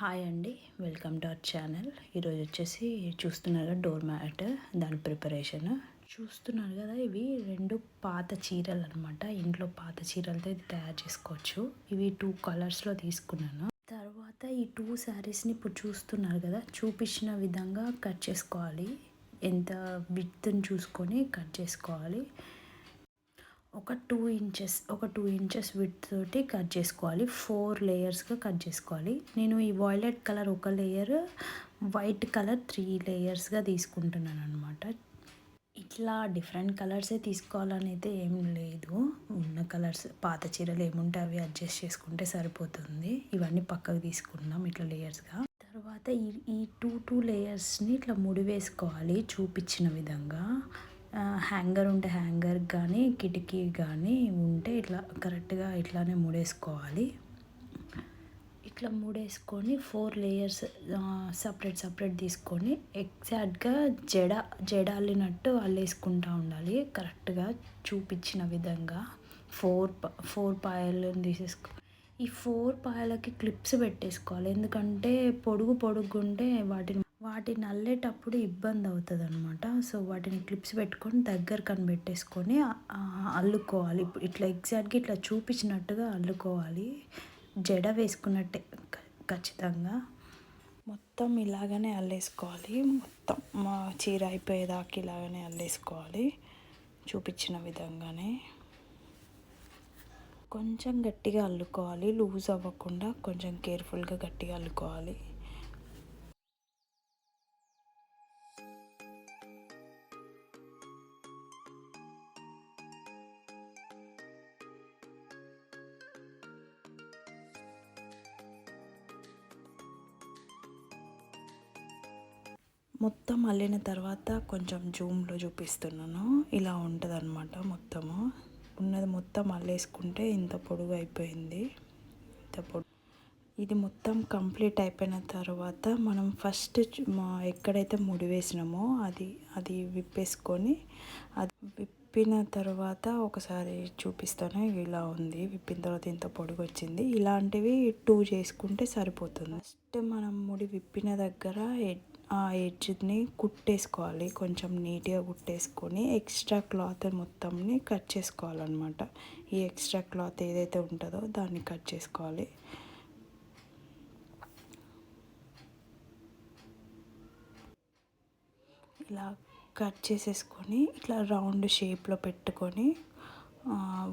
Hi అండి welcome to our channel. ఈరోజు వచ్చేసి చూస్తున్నారు కదా డోర్ మ్యాట్ దాని ప్రిపరేషన్. చూస్తున్నారు కదా ఇవి రెండు పాత చీరలు అనమాట ఇంట్లో పాత చీరలతో ఇది తయారు చేసుకోవచ్చు. ఇవి టూ కలర్స్లో తీసుకున్నాను. తర్వాత ఈ టూ శారీస్ని ఇప్పుడు చూస్తున్నారు కదా చూపించిన విధంగా కట్ చేసుకోవాలి. ఎంత విత్ని చూసుకొని కట్ చేసుకోవాలి. ఒక టూ ఇంచెస్ ఒక టూ ఇంచెస్ విత్ తోటి కట్ చేసుకోవాలి. ఫోర్ లేయర్స్గా కట్ చేసుకోవాలి. నేను ఈ వాయిలెట్ కలర్ ఒక లేయర్ వైట్ కలర్ త్రీ లేయర్స్గా తీసుకుంటున్నాను అనమాట ఇట్లా డిఫరెంట్ కలర్సే తీసుకోవాలని అయితే ఏం లేదు. ఉన్న కలర్స్ పాత చీరలు ఏముంటే అవి అడ్జస్ట్ చేసుకుంటే సరిపోతుంది. ఇవన్నీ పక్కకు తీసుకుందాం ఇట్లా లేయర్స్గా తర్వాత ఈ ఈ టూ టూ లేయర్స్ని ఇట్లా ముడి వేసుకోవాలి చూపించిన విధంగా. హ్యాంగర్ ఉంటే హ్యాంగర్ కానీ కిటికీ కానీ ఉంటే ఇట్లా కరెక్ట్గా ఇట్లానే ముడేసుకోవాలి. ఇట్లా ముడేసుకొని ఫోర్ లేయర్స్ సపరేట్ సపరేట్ తీసుకొని ఎగ్జాక్ట్గా జడ జడ అల్లినట్టు అల్లేసుకుంటూ ఉండాలి. కరెక్ట్గా చూపించిన విధంగా ఫోర్ ఫోర్ పాయలను తీసేసుకో ఈ ఫోర్ పాయలకి క్లిప్స్ పెట్టేసుకోవాలి. ఎందుకంటే పొడుగు పొడుగుంటే వాటిని వాటిని అల్లేటప్పుడు ఇబ్బంది అవుతుంది అనమాట సో వాటిని క్లిప్స్ పెట్టుకొని దగ్గర కనిపెట్టేసుకొని అల్లుకోవాలి. ఇట్లా ఎగ్జాక్ట్గా ఇట్లా చూపించినట్టుగా అల్లుకోవాలి. జడ వేసుకున్నట్టే ఖచ్చితంగా. మొత్తం ఇలాగనే అల్లేసుకోవాలి. మొత్తం మా చీర అయిపోయేదాకా ఇలాగనే అల్లేసుకోవాలి. చూపించిన విధంగానే. కొంచెం గట్టిగా అల్లుకోవాలి. లూజ్ అవ్వకుండా కొంచెం కేర్ఫుల్గా గట్టిగా అల్లుకోవాలి. మొత్తం అల్లిన తర్వాత కొంచెం జూమ్లో చూపిస్తున్నాను. ఇలా ఉంటుంది అనమాట మొత్తము. ఉన్నది మొత్తం అల్లేసుకుంటే ఇంత పొడుగు అయిపోయింది. ఇంత పొడుగు. ఇది మొత్తం కంప్లీట్ అయిపోయిన తర్వాత మనం ఫస్ట్ ఎక్కడైతే ముడి వేసినామో అది అది విప్పేసుకొని అది విప్పిన తర్వాత ఒకసారి చూపిస్తాను. ఇలా ఉంది. విప్పిన తర్వాత ఇంత పొడుగు వచ్చింది. ఇలాంటివి టూ చేసుకుంటే సరిపోతుంది. ఫస్ట్ మనం ముడి విప్పిన దగ్గర ఆ ఎడ్జ్ని కుట్టేసుకోవాలి. కొంచెం నీట్గా కుట్టేసుకొని ఎక్స్ట్రా క్లాత్ మొత్తంని కట్ చేసుకోవాలన్నమాట. ఈ ఎక్స్ట్రా క్లాత్ ఏదైతే ఉంటుందో దాన్ని కట్ చేసుకోవాలి. ఇలా కట్ చేసేసుకొని ఇట్లా రౌండ్ షేప్లో పెట్టుకొని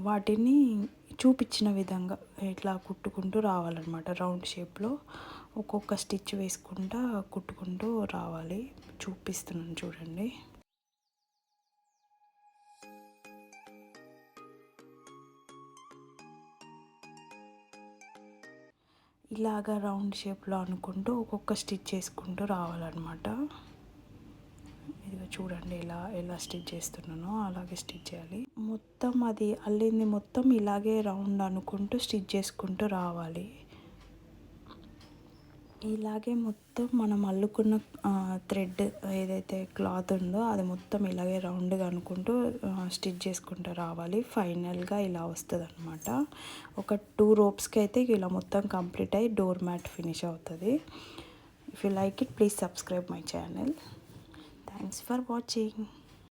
వాటిని చూపించిన విధంగా ఇట్లా కుట్టుకుంటూ రావాలన్నమాట రౌండ్ షేప్లో. ఒక్కొక్క స్టిచ్ వేసుకుంటా కుట్టుకుంటూ రావాలి. చూపిస్తున్నాను చూడండి. ఇలాగా రౌండ్ షేప్లో అనుకుంటూ ఒక్కొక్క స్టిచ్ చేసుకుంటూ రావాలన్నమాట. ఇదిగో చూడండి ఇలా ఎలా స్టిచ్ చేస్తున్నానో అలాగే స్టిచ్ చేయాలి. మొత్తం అది అల్లింది మొత్తం ఇలాగే రౌండ్ అనుకుంటూ స్టిచ్ చేసుకుంటూ రావాలి. ఇలాగే మొత్తం మనం అల్లుకున్న థ్రెడ్ ఏదైతే క్లాత్ ఉందో అది మొత్తం ఇలాగే రౌండ్గా అనుకుంటూ స్టిచ్ చేసుకుంటూ రావాలి. ఫైనల్గా ఇలా వస్తుంది అనమాట ఒక టూ రోప్స్కి అయితే ఇలా మొత్తం కంప్లీట్ అయ్యి డోర్ మ్యాట్ ఫినిష్ అవుతుంది. If you like it please subscribe my channel thanks for watching